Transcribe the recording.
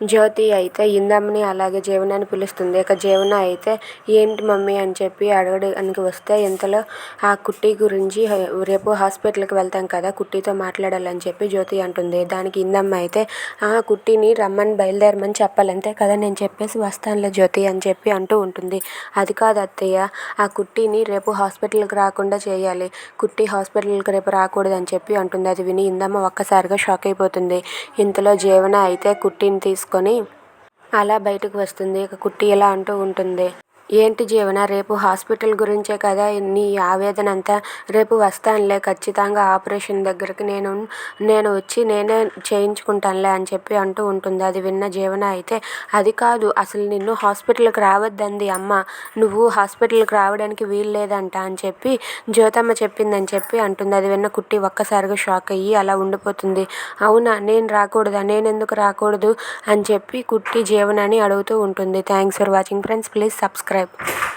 జ్యోతి అయితే ఇందమ్మని అలాగే జీవనాన్ని పిలుస్తుంది. ఇక జీవన అయితే ఏంటి మమ్మీ అని చెప్పి అడగడానికి వస్తే ఇంతలో ఆ కుట్టి గురించి రేపు హాస్పిటల్కి వెళ్తాం కదా కుట్టితో మాట్లాడాలని చెప్పి జ్యోతి అంటుంది. దానికి ఇందమ్మ అయితే ఆ కుట్టిని రమ్మని బయలుదేరమని చెప్పాలంతే కదా నేను చెప్పేసి వస్తానులే జ్యోతి అని చెప్పి అంటూ ఉంటుంది. అది కాదు అత్తయ్య ఆ కుట్టిని రేపు హాస్పిటల్కి రాకుండా చేయాలి. కుట్టి హాస్పిటల్కి రేపు రాకూడదు అని చెప్పి అంటుంది. అది విని ఇందమ్మ ఒక్కసారిగా షాక్ అయిపోతుంది. ఇంతలో జీవన అయితే కుట్టిని తీసుకొని అలా బయటకు వస్తుంది. ఇక కుట్టి ఇలా అంటూ ఉంటుంది. ఏంటి జీవన రేపు హాస్పిటల్ గురించే కదా? నీ ఆవేదన అంతా రేపు వస్తానులే ఖచ్చితంగా ఆపరేషన్ దగ్గరికి నేను నేను వచ్చి నేనే చేయించుకుంటానులే అని చెప్పి అంటూ ఉంటుంది. అది విన్న జీవన అయితే అది కాదు అసలు నిన్ను హాస్పిటల్కి రావద్దంది అమ్మ. నువ్వు హాస్పిటల్కి రావడానికి వీలు లేదంట అని చెప్పి జ్యోతమ్మ చెప్పిందని చెప్పి అంటుంది. అది విన్న కుట్టి ఒక్కసారిగా షాక్ అయ్యి అలా ఉండిపోతుంది. అవునా నేను రాకూడదా నేను ఎందుకు రాకూడదు అని చెప్పి కుట్టి జీవనాన్ని అడుగుతూ ఉంటుంది. Thanks for watching friends please subscribe subscribe.